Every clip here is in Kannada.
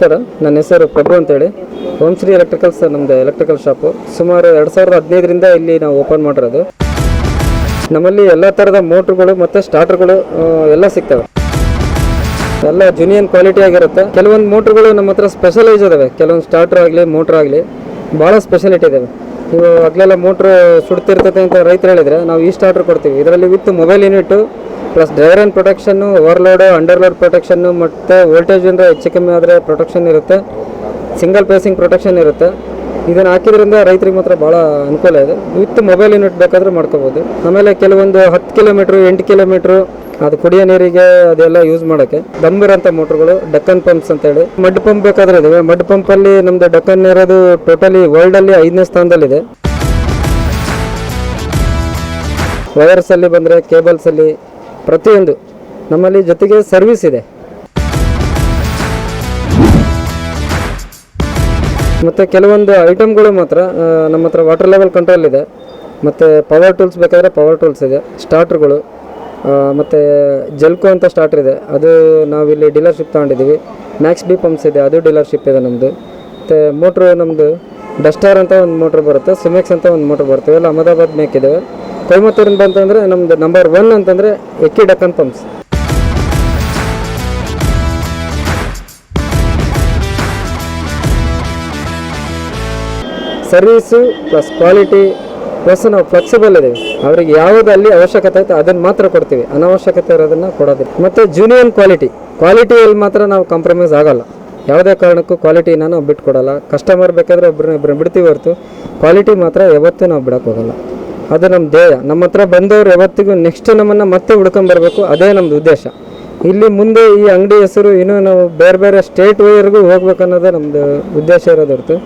ಸರ್, ನನ್ನ ಹೆಸರು ಪ್ರಭು ಅಂತೇಳಿ. ಓಂ ಶ್ರೀ ಎಲೆಕ್ಟ್ರಿಕಲ್ಸ್ ನಮ್ದು ಎಲೆಕ್ಟ್ರಿಕಲ್ ಶಾಪು ಸುಮಾರು ಎರಡು ಸಾವಿರದ ಹದಿನೈದರಿಂದ ಇಲ್ಲಿ ನಾವು ಓಪನ್ ಮಾಡಿರೋದು. ನಮ್ಮಲ್ಲಿ ಎಲ್ಲ ಥರದ ಮೋಟ್ರುಗಳು ಮತ್ತು ಸ್ಟಾರ್ಟರ್ಗಳು ಎಲ್ಲ ಸಿಗ್ತವೆ. ಎಲ್ಲ ಜುನಿಯನ್ ಕ್ವಾಲಿಟಿ ಆಗಿರುತ್ತೆ. ಕೆಲವೊಂದು ಮೋಟ್ರುಗಳು ನಮ್ಮ ಹತ್ರ ಸ್ಪೆಷಲೈಸ್ ಇದಾವೆ. ಕೆಲವೊಂದು ಸ್ಟಾರ್ಟರ್ ಆಗಲಿ ಮೋಟ್ರ್ ಆಗಲಿ ಭಾಳ ಸ್ಪೆಷಾಲಿಟಿ ಇದಾವೆ. ನೀವು ಅಗ್ಲೆಲ್ಲ ಮೋಟ್ರ್ ಸುಡ್ತಿರ್ತೈತೆ ಅಂತ ರೈತರು ಹೇಳಿದರೆ, ನಾವು ಈ ಸ್ಟಾರ್ಟರ್ ಕೊಡ್ತೀವಿ. ಇದರಲ್ಲಿ with mobile unit plus driver and protection overload underload protection ಮತ್ತು ವೋಲ್ಟೇಜ್ ಅಂದರೆ ಹೆಚ್ಚು ಕಮ್ಮಿ ಆದರೆ ಪ್ರೊಟೆಕ್ಷನ್ ಇರುತ್ತೆ. ಸಿಂಗಲ್ ಪೇಸಿಂಗ್ ಪ್ರೊಟೆಕ್ಷನ್ ಇರುತ್ತೆ. ಇದನ್ನು ಹಾಕಿದ್ರಿಂದ ರೈತರಿಗೆ ಮಾತ್ರ ಭಾಳ ಅನುಕೂಲ ಇದೆ. ವಿತ್ ಮೊಬೈಲ್ ಯೂನಿಟ್ ಬೇಕಾದರೂ ಮಾಡ್ಕೋಬೋದು. ಆಮೇಲೆ ಕೆಲವೊಂದು ಹತ್ತು ಕಿಲೋಮೀಟ್ರು, ಎಂಟು ಕಿಲೋಮೀಟ್ರು, ಅದು ಕುಡಿಯೋ ನೀರಿಗೆ ಅದೆಲ್ಲ ಯೂಸ್ ಮಾಡೋಕ್ಕೆ. ದಮ್ಮಿರೋಂಥ ಮೋಟ್ರುಗಳು ಡಕ್ಕನ್ ಪಂಪ್ಸ್ ಅಂತೇಳಿ ಮಡ್ ಪಂಪ್ ಬೇಕಾದ್ರೆ ಇದಾವೆ. ಮಡ್ ಪಂಪಲ್ಲಿ ನಮ್ಮದು ಡಕ್ಕನ್ ಇರೋದು ಟೋಟಲಿ ವರ್ಲ್ಡಲ್ಲಿ ಐದನೇ ಸ್ಥಾನದಲ್ಲಿದೆ. ವೈರ್ಸಲ್ಲಿ ಬಂದರೆ ಕೇಬಲ್ಸಲ್ಲಿ ಪ್ರತಿಯೊಂದು ನಮ್ಮಲ್ಲಿ ಜೊತೆಗೆ ಸರ್ವಿಸ್ ಇದೆ. ಮತ್ತು ಕೆಲವೊಂದು ಐಟಮ್ಗಳು ಮಾತ್ರ ನಮ್ಮ ಹತ್ರ ವಾಟರ್ ಲೆವೆಲ್ ಕಂಟ್ರೋಲ್ ಇದೆ. ಮತ್ತು ಪವರ್ ಟೂಲ್ಸ್ ಬೇಕಾದರೆ ಪವರ್ ಟೂಲ್ಸ್ ಇದೆ ಸ್ಟಾರ್ಟ್ರುಗಳು ಮತ್ತು ಜಲ್ಕೋ ಅಂತ ಸ್ಟಾರ್ಟರ್ ಇದೆ. ಅದು ನಾವಿಲ್ಲಿ ಡೀಲರ್ಶಿಪ್ ತೊಗೊಂಡಿದ್ದೀವಿ. ಮ್ಯಾಕ್ಸ್ ಬಿ ಪಂಪ್ಸ್ ಇದೆ, ಅದು ಡೀಲರ್ಶಿಪ್ ಇದೆ ನಮ್ಮದು ಮತ್ತು ಮೋಟ್ರು ನಮ್ಮದು ಡಸ್ಟಾರ್ ಅಂತ ಒಂದು ಮೋಟ್ರ್ ಬರುತ್ತೆ ಸಿಮೆಕ್ಸ್ ಅಂತ ಒಂದು ಮೋಟ್ರ್ ಬರುತ್ತೆ, ಇವೆಲ್ಲ ಅಹಮದಾಬಾದ್ ಮೇಕ್ ಕೊಯಮತ್ತೂರಿಂದ ಬಂತಂದ್ರೆ ನಮ್ದು ನಂಬರ್ ಒನ್ ಅಂತಂದರೆ ಎಕ್ಕಿ Deccan pumps service plus quality plus ನಾವು ಫ್ಲೆಕ್ಸಿಬಲ್ ಇದ್ದೀವಿ. ಅವ್ರಿಗೆ ಯಾವುದು ಅಲ್ಲಿ ಅವಶ್ಯಕತೆ ಐತೆ ಅದನ್ನು ಮಾತ್ರ ಕೊಡ್ತೀವಿ. ಅನವಶ್ಯಕತೆ ಇರೋದನ್ನು ಕೊಡೋದಿಲ್ಲ. ಮತ್ತು ಜೂನಿಯನ್ ಕ್ವಾಲಿಟಿ ಕ್ವಾಲಿಟಿಯಲ್ಲಿ ಮಾತ್ರ ನಾವು ಕಾಂಪ್ರಮೈಸ್ ಆಗಲ್ಲ. ಯಾವುದೇ ಕಾರಣಕ್ಕೂ ಕ್ವಾಲಿಟಿನ ನಾವು ಬಿಟ್ಕೊಡಲ್ಲ. ಕಸ್ಟಮರ್ ಬೇಕಾದರೆ ಒಬ್ಬರನ್ನ ಇಬ್ಬರನ್ನ ಬಿಡ್ತೀವಿ ಹೊರತು ಕ್ವಾಲಿಟಿ ಮಾತ್ರ ಯಾವತ್ತೂ ನಾವು ಬಿಡೋಕೆ ಹೋಗಲ್ಲ. ಅದು ನಮ್ಮ ಧ್ಯೇಯ. ನಮ್ಮ ಹತ್ರ ಬಂದವರು ಯಾವತ್ತಿಗೂ ನೆಕ್ಸ್ಟ್ ನಮ್ಮನ್ನು ಮತ್ತೆ ಹುಡ್ಕೊಂಬರ್ಬೇಕು ಅದೇ ನಮ್ಮದು ಉದ್ದೇಶ. ಇಲ್ಲಿ ಮುಂದೆ ಈ ಅಂಗಡಿ ಹೆಸರು ಇನ್ನೂ ನಾವು ಬೇರೆ ಬೇರೆ ಸ್ಟೇಟ್ ವೈರ್ಗೂ ಹೋಗ್ಬೇಕು ಅನ್ನೋದೇ ನಮ್ಮದು ಉದ್ದೇಶ ಇರೋದು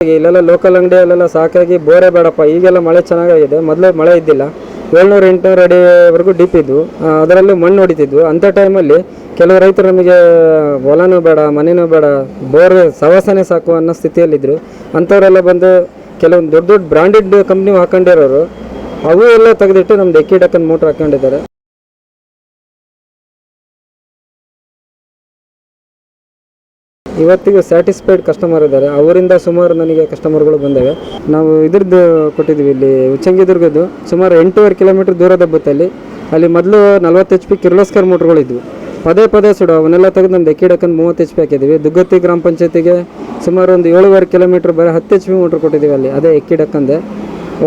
ಇಲ್ಲೆಲ್ಲ ಲೋಕಲ್ ಅಂಗಡಿಯಲ್ಲೆಲ್ಲ ಸಾಕಾಗಿ ಬೋರೆ ಬೇಡಪ್ಪ. ಈಗೆಲ್ಲ ಮಳೆ ಚೆನ್ನಾಗಾಗಿದೆ. ಮೊದಲೇ ಮಳೆ ಇದ್ದಿಲ್ಲ. ಏಳ್ನೂರು, ಎಂಟುನೂರು ಅಡಿವರೆಗೂ ಡಿಪ್ ಇದ್ವು ಅದರಲ್ಲಿ ಮಣ್ಣು ಹೊಡಿತಿದ್ವು. ಅಂಥ ಟೈಮಲ್ಲಿ ಕೆಲವು ರೈತರು ನಮಗೆ ಹೊಲನೂ ಬೇಡ ಮನೆಯೂ ಬೇಡ, ಬೋರ್, ಸವಾಸನೆ ಸಾಕು ಅನ್ನೋ ಸ್ಥಿತಿಯಲ್ಲಿದ್ದರು ಅಂಥವರೆಲ್ಲ ಬಂದು ಕೆಲವೊಂದು ದೊಡ್ಡ ದೊಡ್ಡ ಬ್ರಾಂಡೆಡ್ ಕಂಪ್ನಿ ಹಾಕೊಂಡಿರೋರು, ಅವು ಎಲ್ಲ ತೆಗೆದಿಟ್ಟು ನಮ್ಮ ಎಕ್ಕಿ ಡಕ್ಕನ್ ಮೋಟ್ರ್ ಹಾಕೊಂಡಿದ್ದಾರೆ. ಇವತ್ತಿಗೂ ಸ್ಯಾಟಿಸ್ಫೈಡ್ ಕಸ್ಟಮರ್ ಇದ್ದಾರೆ. ಅವರಿಂದ ಸುಮಾರು ನನಗೆ ಕಸ್ಟಮರ್ಗಳು ಬಂದವೆ. ನಾವು ಇದ್ರದ್ದು ಕೊಟ್ಟಿದ್ದೀವಿ ಇಲ್ಲಿ ಉಚ್ಚಂಗಿದುರ್ಗದ್ದು. ಸುಮಾರು ಎಂಟೂವರೆ ಕಿಲೋಮೀಟರ್ ದೂರದ ಬತ್ತಲ್ಲಿ. ಅಲ್ಲಿ ಮೊದಲು ನಲ್ವತ್ತು ಎಚ್ ಪಿ ಕಿರ್ಲೋಸ್ಕರ್ ಮೋಟ್ರ್ಗಳಿದ್ವು. ಪದೇ ಪದೇ ಸುಡು, ಅವನ್ನೆಲ್ಲ ತೆಗೆದು ನಮ್ಮ ದಕ್ಕಿಡಕ್ಕಂದು ಮೂವತ್ತು ಎಚ್ ಪಿ ಹಾಕಿದ್ದೀವಿ. ದುಗ್ಗತ್ತಿ ಗ್ರಾಮ ಪಂಚಾಯತಿಗೆ ಸುಮಾರು ಒಂದು ಏಳುವರೆ ಕಿಲೋಮೀಟ್ರ್ ಬರೀ ಹತ್ತು ಎಚ್ ಪಿ ಮೋಟ್ರ್ ಕೊಟ್ಟಿದ್ದೀವಿ ಅಲ್ಲಿ. ಅದೇ ಎಕ್ಕಿಡಕ್ಕಂದೆ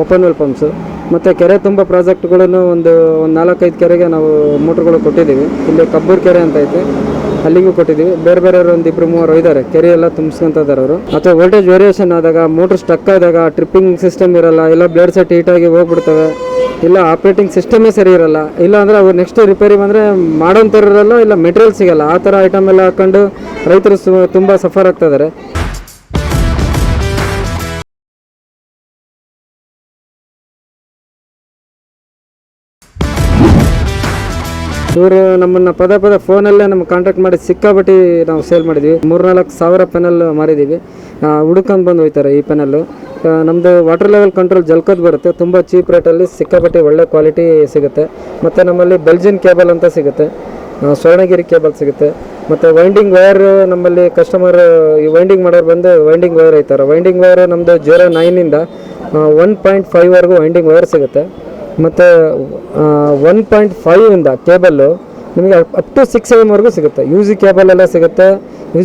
ಓಪನ್ ವೆಲ್ ಪಂಪ್ಸು ಮತ್ತು ಕೆರೆ ತುಂಬ ಪ್ರಾಜೆಕ್ಟ್ಗಳನ್ನು ಒಂದು ಒಂದು ನಾಲ್ಕೈದು ಕೆರೆಗೆ ನಾವು ಮೋಟ್ರ್ಗಳು ಕೊಟ್ಟಿದ್ದೀವಿ. ಇಲ್ಲಿ ಕಬ್ಬೂರು ಕೆರೆ ಅಂತ ಐತೆ. ಅಲ್ಲಿಗೂ ಕೊಟ್ಟಿದ್ದೀವಿ. ಬೇರೆ ಬೇರೆ ಒಂದು ಇಬ್ಬರು ಮೂವರು ಇದ್ದಾರೆ ಕೆರೆ ಎಲ್ಲ ತುಂಬಿಸ್ಕೊಂತ ಇದ್ದಾರೆ ಅವರು. ಅಥವಾ ವೋಲ್ಟೇಜ್ ವೇರಿಯೇಷನ್ ಆದಾಗ ಮೋಟರ್ ಸ್ಟಕ್ ಆದಾಗ ಟ್ರಿಪ್ಪಿಂಗ್ ಸಿಸ್ಟಮ್ ಇರಲ್ಲ, ಇಲ್ಲ ಬ್ಲೇಡ್ ಸೆಟ್ ಹೀಟಾಗಿ ಹೋಗ್ಬಿಡ್ತವೆ, ಇಲ್ಲ ಆಪ್ರೇಟಿಂಗ್ ಸಿಸ್ಟಮೇ ಸರಿ ಇರಲ್ಲ, ಇಲ್ಲ ಅಂದರೆ ಅವ್ರು ನೆಕ್ಸ್ಟ್ ರಿಪೇರಿ ಬಂದರೆ ಮಾಡೋಂಥವ್ರು ಇಲ್ಲ ಮೆಟೀರಿಯಲ್ ಸಿಗಲ್ಲ. ಆ ಥರ ಐಟಮ್ ಎಲ್ಲ ಹಾಕೊಂಡು ರೈತರು ತುಂಬ ಸಫರ್ ಆಗ್ತಾ ಇದ್ದಾರೆ ಇವರು ನಮ್ಮನ್ನ ಪದೇ ಪದೇ ಫೋನಲ್ಲೇ ನಮ್ಗೆ ಕಾಂಟ್ಯಾಕ್ಟ್ ಮಾಡಿ ಸಿಕ್ಕಾಪಟ್ಟಿ ನಾವು ಸೇಲ್ ಮಾಡಿದ್ವಿ. ಮೂರ್ನಾಲ್ಕು ಸಾವಿರ ಪೆನಲ್ ಮಾರಿದ್ದೀವಿ ಹುಡುಕೊಂಡು ಬಂದು ಹೋಯ್ತಾರೆ ಈ ಪೆನಲ್ಲು ನಮ್ಮದು ವಾಟರ್ ಲೆವೆಲ್ ಕಂಟ್ರೋಲ್ ಜಲ್ಕೋದ್ ಬರುತ್ತೆ. ತುಂಬ ಚೀಪ್ ರೇಟಲ್ಲಿ ಸಿಕ್ಕಾಪಟ್ಟೆ ಒಳ್ಳೆ ಕ್ವಾಲಿಟಿ ಸಿಗುತ್ತೆ. ಮತ್ತು ನಮ್ಮಲ್ಲಿ ಬೆಲ್ಜಿನ್ ಕೇಬಲ್ ಅಂತ ಸಿಗುತ್ತೆ. ಸ್ವರ್ಣಗಿರಿ ಕೇಬಲ್ ಸಿಗುತ್ತೆ. ಮತ್ತು ವೈಂಡಿಂಗ್ ವೈರ್ ನಮ್ಮಲ್ಲಿ ಕಸ್ಟಮರ್ ಈ ವೈಂಡಿಂಗ್ ಮಾಡೋರು ಬಂದು ವೈಂಡಿಂಗ್ ವೈರ್ ಐತಾರೆ. ವೈಂಡಿಂಗ್ ವೈರ್ ನಮ್ಮದು ಜೀರೋ ನೈನಿಂದ ಒನ್ ಪಾಯಿಂಟ್ ಫೈವ್ವರೆಗೂ ವೈಂಡಿಂಗ್ ವೈರ್ ಸಿಗುತ್ತೆ. ಮತ್ತು ಒನ್ ಪಾಯಿಂಟ್ ಫೈವಿಂದ ಕೇಬಲ್ಲು ನಿಮಗೆ ಅಪ್ ಟು ಸಿಕ್ಸ್ ಎಮ್ವರೆಗೂ ಸಿಗುತ್ತೆ. ಯು ಕೇಬಲ್ ಎಲ್ಲ ಸಿಗುತ್ತೆ.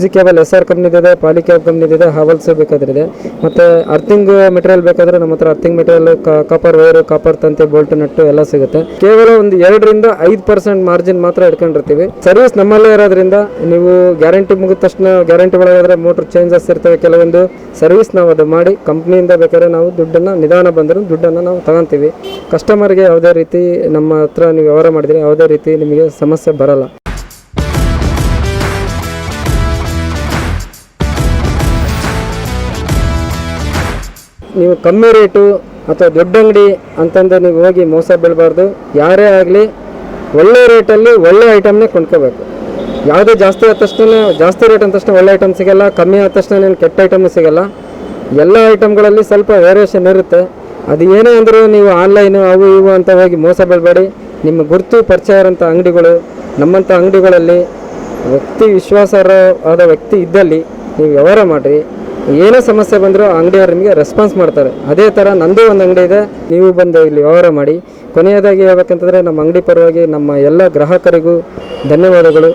ಜಿ ಕೇಬಲ್ ಎಸ್ ಆರ್ ಕಂಪ್ನಿದಿದೆ ಪಾಲಿಕ್ಯಾಬ್ ಕಂಪ್ನಿದಿದೆ ಹಾವಲ್ಸ್ ಬೇಕಾದ್ರಿದೆ ಮತ್ತು ಅರ್ಥಿಂಗ್ ಮೆಟೀರಿಯಲ್ ಬೇಕಾದರೆ ನಮ್ಮ ಹತ್ರ earthing material copper wire copper ತಂತಿ ಬೋಲ್ಟ್ ನಟ್ಟು ಎಲ್ಲ ಸಿಗುತ್ತೆ. ಕೇವಲ ಒಂದು ಎರಡರಿಂದ ಐದು ಪರ್ಸೆಂಟ್ ಮಾರ್ಜಿನ್ ಮಾತ್ರ ಇಟ್ಕೊಂಡಿರ್ತೀವಿ ಸರ್ವಿಸ್ ನಮ್ಮಲ್ಲೇ ಇರೋದ್ರಿಂದ ನೀವು ಗ್ಯಾರಂಟಿ ಮುಗಿದ ತಕ್ಷಣ ಗ್ಯಾರಂಟಿ ಒಳಗಾದ್ರೆ ಮೋಟ್ರ್ ಚೇಂಜಸ್ ಇರ್ತವೆ. ಕೆಲವೊಂದು ಸರ್ವಿಸ್ ನಾವು ಅದು ಮಾಡಿ ಕಂಪ್ನಿಯಿಂದ ಬೇಕಾದ್ರೆ ನಾವು ದುಡ್ಡನ್ನು ನಿಧಾನ ಬಂದರೂ ದುಡ್ಡನ್ನು ನಾವು ತಗೊಂತೀವಿ ಕಸ್ಟಮರ್ಗೆ ಯಾವುದೇ ರೀತಿ ನಮ್ಮ ಹತ್ರ ನೀವು ವ್ಯವಹಾರ ಮಾಡಿದರೆ ಯಾವುದೇ ರೀತಿ ನಿಮಗೆ ಸಮಸ್ಯೆ ಬರಲ್ಲ. ನೀವು ಕಮ್ಮಿ ರೇಟು ಅಥವಾ ದೊಡ್ಡ ಅಂಗಡಿ ಅಂತಂದು ನೀವು ಹೋಗಿ ಮೋಸ ಬೀಳಬಾರ್ದು. ಯಾರೇ ಆಗಲಿ ಒಳ್ಳೆ ರೇಟಲ್ಲಿ ಒಳ್ಳೆ ಐಟಮ್ನೇ ಕೊಂಡ್ಕೋಬೇಕು. ಯಾವುದೇ ಜಾಸ್ತಿ ಆದ ತಕ್ಷಣ ಜಾಸ್ತಿ ರೇಟ್ ಅಂದ ತಕ್ಷಣ ಒಳ್ಳೆ ಐಟಮ್ ಸಿಗಲ್ಲ, ಕಮ್ಮಿ ಆದ ತಕ್ಷಣ ಏನು ಕೆಟ್ಟ ಐಟಮ್ ಸಿಗೋಲ್ಲ. ಎಲ್ಲ ಐಟಮ್ಗಳಲ್ಲಿ ಸ್ವಲ್ಪ ವೇರಿಯೇಷನ್ ಇರುತ್ತೆ. ಅದು ಏನೇ ಅಂದರೂ ನೀವು ಆನ್ಲೈನು ಅವು ಇವು ಅಂತ ಹೋಗಿ ಮೋಸ ಬೀಳಬೇಡಿ. ನಿಮ್ಮ ಗುರುತು ಪರಿಚಯ ಇರೋಂಥ ಅಂಗಡಿಗಳು, ನಮ್ಮಂಥ ಅಂಗಡಿಗಳಲ್ಲಿ ವ್ಯಕ್ತಿ ವಿಶ್ವಾಸಾರ್ಹವಾದ ವ್ಯಕ್ತಿ ಇದ್ದಲ್ಲಿ ನೀವು ವ್ಯವಹಾರ ಮಾಡಿರಿ. ಏನೇ ಸಮಸ್ಯೆ ಬಂದರೂ ಅಂಗಡಿಯವ್ರು ನಿಮಗೆ ರೆಸ್ಪಾನ್ಸ್ ಮಾಡ್ತಾರೆ. ಅದೇ ಥರ ನಂದು ಒಂದು ಅಂಗಡಿ ಇದೆ, ನೀವು ಬಂದು ಇಲ್ಲಿ ವ್ಯವಹಾರ ಮಾಡಿ. ಕೊನೆಯದಾಗಿ ಹೇಳ್ಬೇಕಂತಂದರೆ ನಮ್ಮ ಅಂಗಡಿ ಪರವಾಗಿ ನಮ್ಮ ಎಲ್ಲ ಗ್ರಾಹಕರಿಗೂ ಧನ್ಯವಾದಗಳು.